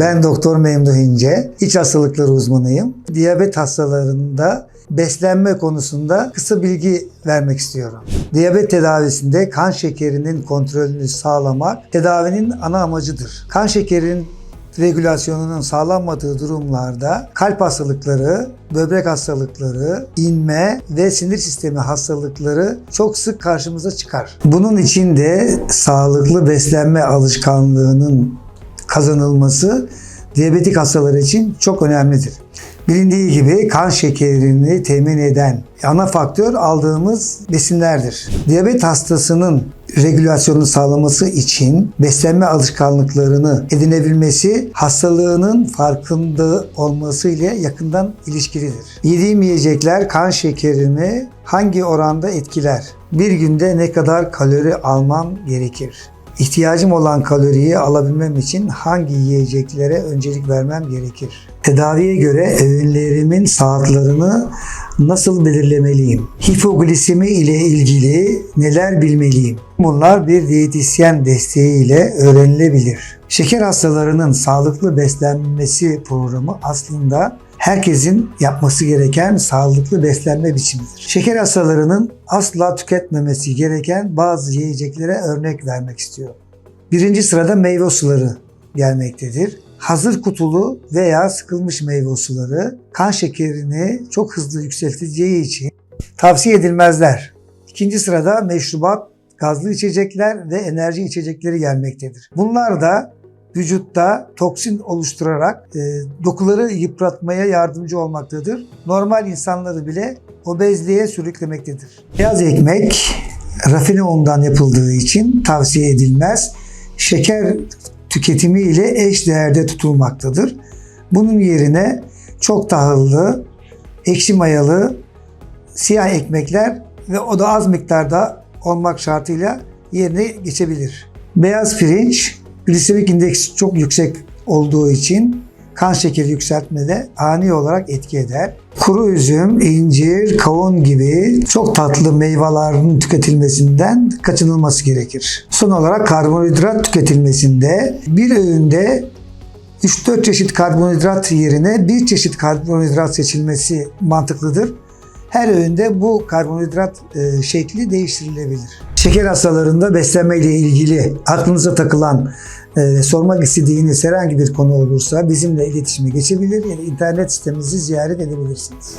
Ben Doktor Memduh İnce, iç hastalıkları uzmanıyım. Diyabet hastalarında beslenme konusunda kısa bilgi vermek istiyorum. Diyabet tedavisinde kan şekerinin kontrolünü sağlamak tedavinin ana amacıdır. Kan şekerinin regülasyonunun sağlanmadığı durumlarda kalp hastalıkları, böbrek hastalıkları, inme ve sinir sistemi hastalıkları çok sık karşımıza çıkar. Bunun için de sağlıklı beslenme alışkanlığının kazanılması diyabetik hastalar için çok önemlidir. Bilindiği gibi kan şekerini temin eden ana faktör aldığımız besinlerdir. Diyabet hastasının regülasyonunu sağlaması için beslenme alışkanlıklarını edinebilmesi hastalığının farkında olması ile yakından ilişkilidir. Yediğim yiyecekler kan şekerimi hangi oranda etkiler? Bir günde ne kadar kalori almam gerekir? İhtiyacım olan kaloriyi alabilmem için hangi yiyeceklere öncelik vermem gerekir? Tedaviye göre öğünlerimin saatlerini nasıl belirlemeliyim? Hipoglisemi ile ilgili neler bilmeliyim? Bunlar bir diyetisyen desteğiyle öğrenilebilir. Şeker hastalarının sağlıklı beslenmesi programı aslında herkesin yapması gereken sağlıklı beslenme biçimidir. Şeker hastalarının asla tüketmemesi gereken bazı yiyeceklere örnek vermek istiyorum. Birinci sırada meyve suları gelmektedir. Hazır kutulu veya sıkılmış meyve suları kan şekerini çok hızlı yükselteceği için tavsiye edilmezler. İkinci sırada meşrubat, gazlı içecekler ve enerji içecekleri gelmektedir. Bunlar da vücutta toksin oluşturarak e, dokuları yıpratmaya yardımcı olmaktadır. Normal insanları bile obezliğe sürüklemektedir. Beyaz ekmek rafine undan yapıldığı için tavsiye edilmez. Şeker tüketimi ile eş değerde tutulmaktadır. Bunun yerine çok tahıllı, ekşi mayalı, siyah ekmekler ve o da az miktarda olmak şartıyla yerine geçebilir. Beyaz pirinç glisemik indeks çok yüksek olduğu için kan şekeri yükseltmede ani olarak etki eder. Kuru üzüm, incir, kavun gibi çok tatlı meyvelerin tüketilmesinden kaçınılması gerekir. Son olarak karbonhidrat tüketilmesinde bir öğünde 3-4 çeşit karbonhidrat yerine bir çeşit karbonhidrat seçilmesi mantıklıdır. Her öğünde bu karbonhidrat e, şekli değiştirilebilir. Şeker hastalarında beslenme ile ilgili aklınıza takılan e, sormak istediğiniz herhangi bir konu olursa bizimle iletişime geçebilir ya da internet sitemizi ziyaret edebilirsiniz.